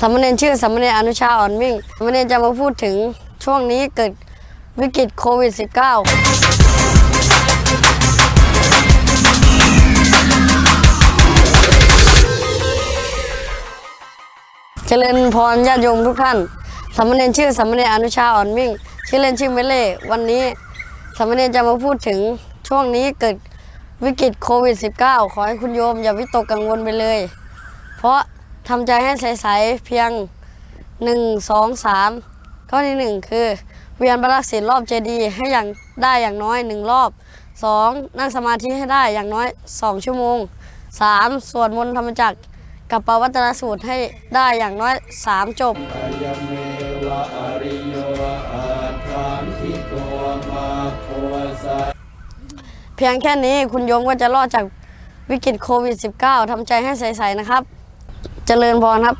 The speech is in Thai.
สามเณรชื่อสามเณรอนุชาอ่อนมิ่งสามเณรจะมาพูดถึงช่วงนี้เกิดวิกฤตโควิด -19 เจริญพรญาติโยมทุกท่านสามเณรชื่อสามเณรอนุชาอ่อนมิ่ง ชื่อเล่นชื่อเมเล่ วันนี้สามเณรจะมาพูดถึงช่วงนี้เกิดวิกฤตโควิด -19 ขอให้คุณโยมอย่าวิตกกังวลไปเลย เพราะ ทำใจให้ใสๆเพียง 1 2 3 ข้อที่ 1 คือ เวียนประลักษิณรอบเจดีย์ให้อย่างได้อย่างน้อย 1 รอบ 2. นั่งสมาธิให้ได้อย่างน้อย 2 ชั่วโมง 3. สวดมนต์ธรรมจักรกับปวัตนสูตรให้ได้อย่างน้อย 3 จบเมวะอริโยอามาโคสะเพียงแค่นี้คุณโยมก็จะรอดจากวิกฤตโควิด -19 ทำใจให้ใส ๆ นะครับ เจริญพรครับ